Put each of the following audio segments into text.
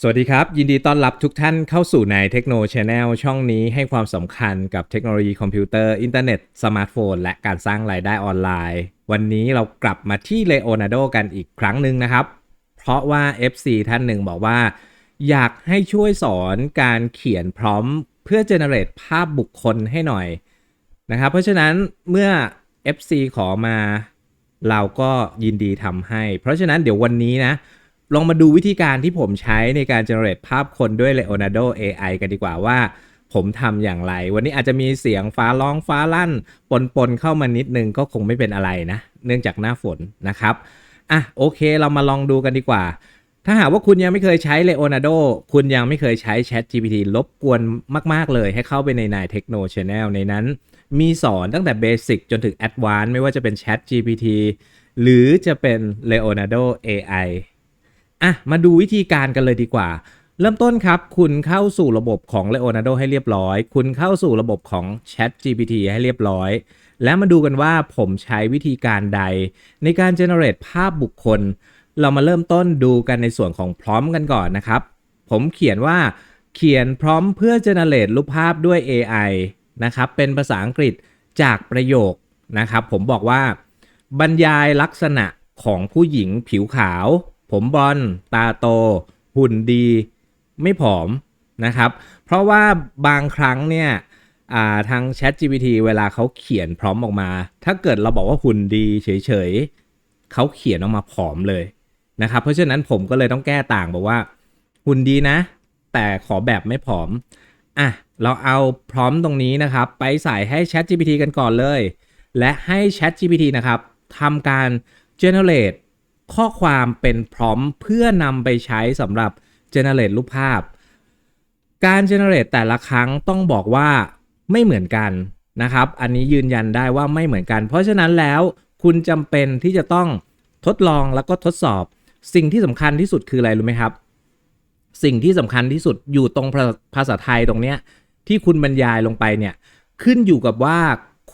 สวัสดีครับ ยินดีต้อนรับทุกท่านเข้าสู่ในเทคโนโลยีแนลช่องนี้ให้ความสำคัญกับเทคโนโลยีคอมพิวเตอร์ อินเทอร์เน็ต สมาร์ทโฟน และการสร้างรายได้ออนไลน์ วันนี้เรากลับมาที่ Leonardo กันอีกครั้งหนึ่งนะครับ เพราะว่า FC ท่านหนึ่งบอกว่า อยากให้ช่วยสอนการเขียนพร้อมเพื่อเจเนเรตภาพบุคคลให้หน่อยนะครับ เพราะฉะนั้นเมื่อ FC ขอมา เราก็ยินดีทำให้ เพราะฉะนั้นเดี๋ยววันนี้นะ ลองมาดูวิธีการที่ผมใช้ในการ generate ภาพคนด้วย Leonardo AI กันดีกว่าว่าผมทำอย่างไร วันนี้อาจจะมีเสียงฟ้าร้องฟ้าลั่น ปนๆเข้ามานิดนึงก็คงไม่เป็นอะไรนะ เนื่องจากหน้าฝนนะครับ อะโอเคเรามาลองดูกันดีกว่า ถ้าหากว่าคุณยังไม่เคยใช้ Leonardo คุณยังไม่เคยใช้ Chat GPT รบกวนมาก ๆ เลย ให้เข้าไปในนาย Techno Channel ในนั้น มีสอนตั้งแต่ Basic จนถึง Advanced ไม่ว่าจะเป็น Chat GPT หรือจะเป็น Leonardo AI อะมาดูวิธีการกันเลยดีกว่า เริ่มต้นครับ คุณเข้าสู่ระบบของ Leonardo ให้เรียบร้อย คุณเข้าสู่ระบบของ Chat GPT ให้เรียบร้อย แล้วมาดูกันว่าผมใช้วิธีการใด ในการ generate ภาพบุคคล เรามาเริ่มต้นดูกันในส่วนของพร้อมกันก่อนนะครับ ผมเขียนว่าเขียนพร้อมเพื่อ generate รูปภาพด้วย AI นะครับ เป็นภาษาอังกฤษจากประโยคนะครับ ผมบอกว่า บรรยายลักษณะของผู้หญิงผิวขาว ผมบอลตาโต หุ่นดี ไม่ผอมนะครับ เพราะว่าบางครั้งเนี่ยาทาง Chat GPT เวลาเขาเขียนพร้อมออกมา ถ้าเกิดเราบอกว่าหุ่นดีเฉยๆเขาเขียนออกมาผอมเลยนะครับ เพราะฉะนั้นผมก็เลยต้องแก้ต่างบอกว่า หุ่นดีนะ แต่ขอแบบไม่ผอมอะเราเอาพร้อมตรงนี้นะครับ ไปใส่ให้ Chat GPT กันก่อนเลย และให้ Chat GPT นะครับทำการ generate ข้อความเป็นพร้อมเพื่อนำไปใช้สำหรับ generate รูปภาพ การ generate แต่ละครั้งต้องบอกว่าไม่เหมือนกันนะครับ อันนี้ยืนยันได้ว่าไม่เหมือนกัน เพราะฉะนั้นแล้วคุณจำเป็นที่จะต้องทดลองแล้วก็ทดสอบ สิ่งที่สำคัญที่สุดคืออะไรรู้ไหมครับ สิ่งที่สำคัญที่สุดอยู่ตรงภาภาษาไทยตรงเนี้ยที่คุณบรรยายลงไปเนี่ยขึ้นอยู่กับว่า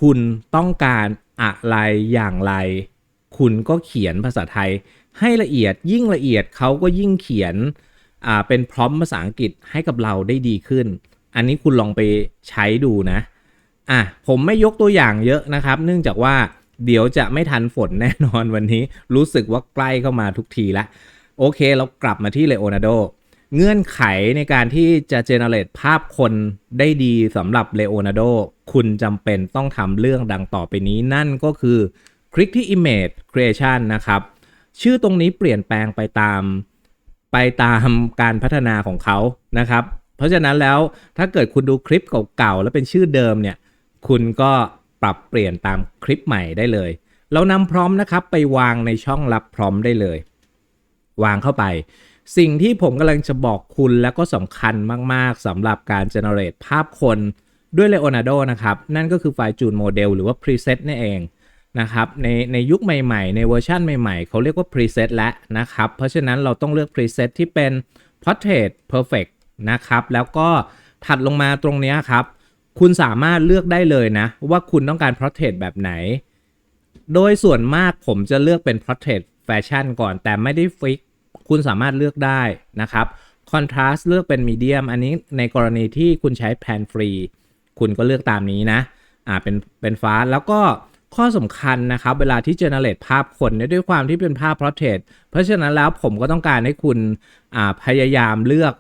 คุณต้องการอะไรอย่างไร คุณก็เขียนภาษาไทยให้ละเอียดยิ่งละเอียดเขาก็ยิ่งเขียนอ่าเป็นพร้อมภาษาอังกฤษให้กับเราได้ดีขึ้น อันนี้คุณลองไปใช้ดูนะอะผมไม่ยกตัวอย่างเยอะนะครับ เนื่องจากว่าเดี๋ยวจะไม่ทันฝนแน่นอนวันนี้ รู้สึกว่าใกล้เข้ามาทุกทีละ โอเคเรากลับมาที่ Leonardo เงื่อนไขในการที่จะ generate ภาพคนได้ดีสำหรับ Leonardo คุณจำเป็นต้องทำเรื่องดังต่อไปนี้นั่นก็คือ คลิกที่ Image Creation นะครับ ชื่อตรงนี้เปลี่ยนแปลงไปตามไปตามการพัฒนาของเขานะครับ เพราะฉะนั้นแล้วถ้าเกิดคุณดูคลิปเก่าๆแล้วเป็นชื่อเดิมเนี่ย คุณก็ปรับเปลี่ยนตามคลิปใหม่ได้เลย เรานำพร้อมนะครับไปวางในช่องรับพร้อมได้เลย วางเข้าไป สิ่งที่ผมกำลังจะบอกคุณและก็สำคัญมากๆสำหรับการ generate ภาพคนด้วย Leonardo นะครับ นั่นก็คือไฟล์จูนโมเดลหรือว่า preset นั่นเอง นะครับในในยุคใหม่ๆ ในเวอร์ชันใหม่ๆ เขาเรียกว่า preset แล้วนะครับ เพราะฉะนั้นเราต้องเลือก preset ที่เป็น portrait perfect นะครับ แล้วก็ถัดลงมาตรงนี้ครับ คุณสามารถเลือกได้เลยนะ ว่าคุณต้องการ portrait แบบไหน โดยส่วนมากผมจะเลือกเป็น portrait fashion ก่อน แต่ไม่ได้ฟิก คุณสามารถเลือกได้นะครับ contrast เลือกเป็น medium อันนี้ในกรณีที่คุณใช้ pan free คุณก็เลือกตามนี้นะ อ่าเป็นเป็นฟ้าแล้วก็ ข้อสำคัญนะครับเวลาที่ generate ภาพคนเนี่ยด้วยความที่เป็นภาพ portrait เพราะฉะนั้นแล้วผมก็ต้องการให้คุณพยายามเลือก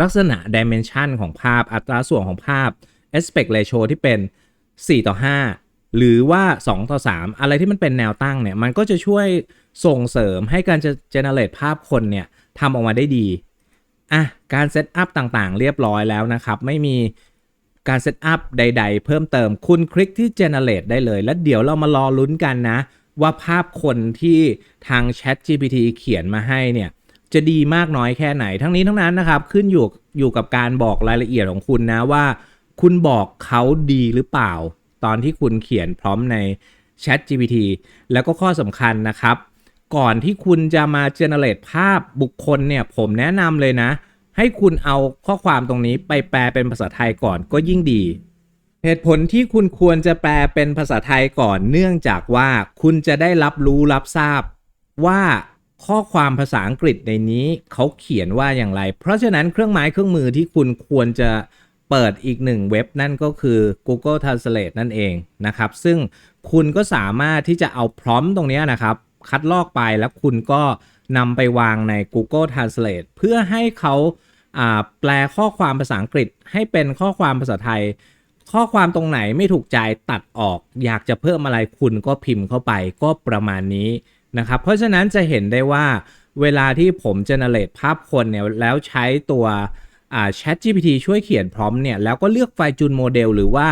ลักษณะ dimension ของภาพอัตราส่วนของภาพ aspect ratio ที่เป็น 4 ต่อ 5 หรือว่า 2 ต่อ 3 อะไรที่มันเป็นแนวตั้งเนี่ย มันก็จะช่วยส่งเสริมให้การจะ generate ภาพคนเนี่ยทำออกมาได้ดีอะการเซตอัพต่างๆ เรียบร้อยแล้วนะครับ ไม่มี การเซตอัพใด ๆ เพิ่มเติมคุณคลิกที่ generate ได้เลย แล้วเดี๋ยวเรามารอลุ้นกันนะ ว่าภาพคนที่ทาง Chat GPT เขียนมาให้เนี่ยจะดีมากน้อยแค่ไหน ทั้งนี้ทั้งนั้นนะครับขึ้นอยู่อยู่กับการบอกรายละเอียดของคุณนะว่า คุณบอกเขาดีหรือเปล่า ตอนที่คุณเขียนพร้อมใน Chat GPT แล้วก็ข้อสำคัญนะครับ ก่อนที่คุณจะมา generate ภาพบุคคลเนี่ยผมแนะนำเลยนะ ให้คุณเอาข้อความตรงนี้ไปแปลเป็นภาษาไทยก่อนก็ยิ่งดี เหตุผลที่คุณควรจะแปลเป็นภาษาไทยก่อน เนื่องจากว่าคุณจะได้รับรู้รับทราบ ว่าข้อความภาษาอังกฤษในนี้เขาเขียนว่าอย่างไร เพราะฉะนั้นเครื่องไม้เครื่องมือที่คุณควรจะเปิดอีกหนึ่งเว็บนั่นก็คือ Google Translate นั่นเองนะครับ ซึ่งคุณก็สามารถที่จะเอาพร้อมตรงนี้นะครับ คัดลอกไปแล้วคุณก็นำไปวางใน Google Translate เพื่อให้เขา แปลข้อความภาษาอังกฤษให้เป็นข้อความภาษาไทย ข้อความตรงไหนไม่ถูกใจตัดออก อยากจะเพิ่มอะไรคุณก็พิมพ์เข้าไปก็ประมาณนี้นะครับ เพราะฉะนั้นจะเห็นได้ว่าเวลาที่ผมเจเนเรตภาพคนเนี่ยแล้วใช้ตัว Chat GPT ช่วยเขียนพร้อมเนี่ยแล้วก็เลือกไฟล์จูนโมเดลหรือว่า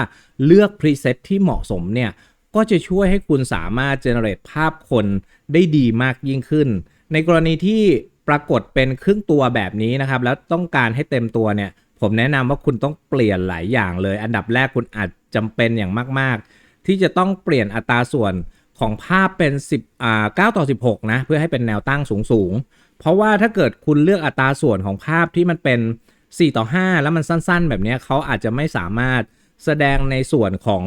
เลือก preset ที่เหมาะสมเนี่ยก็จะช่วยให้คุณสามารถเจเนเรตภาพคนได้ดีมากยิ่งขึ้น ในกรณีที่ ปรากฏเป็นครึ่งตัวแบบนี้นะครับ แล้วต้องการให้เต็มตัวเนี่ย ผมแนะนำว่าคุณต้องเปลี่ยนหลายอย่างเลย อันดับแรกคุณอาจจำเป็นอย่างมาก ๆ ที่จะต้องเปลี่ยนอัตราส่วนของภาพเป็น 10อ่า9ต่อ 16 นะ เพื่อให้เป็นแนวตั้งสูง ๆ เพราะว่าถ้าเกิดคุณเลือกอัตราส่วนของภาพที่มันเป็น 4 ต่อ 5 แล้วมันสั้น ๆ แบบนี้เขาอาจจะไม่สามารถแสดงในส่วนของ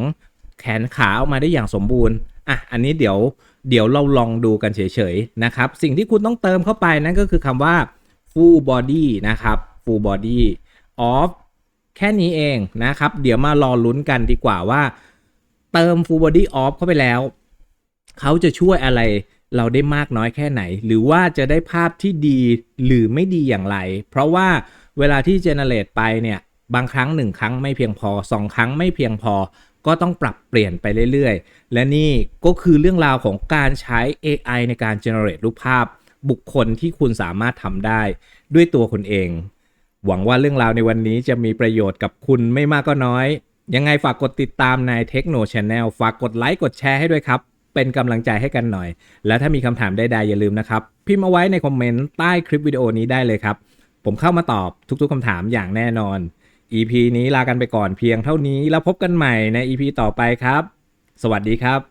แขนขาออกมาได้อย่างสมบูรณ์ อะอันนี้เดี๋ยวเดี๋ยวเราลองดูกันเฉยๆนะครับ สิ่งที่คุณต้องเติมเข้าไปนั่นก็คือคำว่า full body นะครับ full body of แค่นี้เองนะครับ เดี๋ยวมารอลุ้นกันดีกว่าว่า เติม full body off เข้าไปแล้ว เขาจะช่วยอะไรเราได้มากน้อยแค่ไหน หรือว่าจะได้ภาพที่ดีหรือไม่ดีอย่างไร เพราะว่าเวลาที่ generate ไปเนี่ย บางครั้ง 1 ครั้งไม่เพียงพอ 2 ครั้งไม่เพียงพอ ก็ต้องปรับเปลี่ยนไปเรื่อยๆ และนี่ก็คือเรื่องราวของการใช้ AI ในการ generate รูปภาพ บุคคลที่คุณสามารถทำได้ด้วยตัวคุณเอง หวังว่าเรื่องราวในวันนี้จะมีประโยชน์กับคุณไม่มากก็น้อย ยังไงฝากกดติดตามใน Techno Channel ฝากกดไลค์กดแชร์ให้ด้วยครับ เป็นกำลังใจให้กันหน่อย และถ้ามีคำถามใดๆอย่าลืมนะครับ พิมพ์เอาไว้ในคอมเมนต์ใต้คลิปวิดีโอนี้ได้เลยครับ ผมเข้ามาตอบทุกๆคำถามอย่างแน่นอน EP นี้ลากันไปก่อนเพียงเท่านี้แล้วพบกันใหม่ใน EP ต่อไปครับ สวัสดีครับ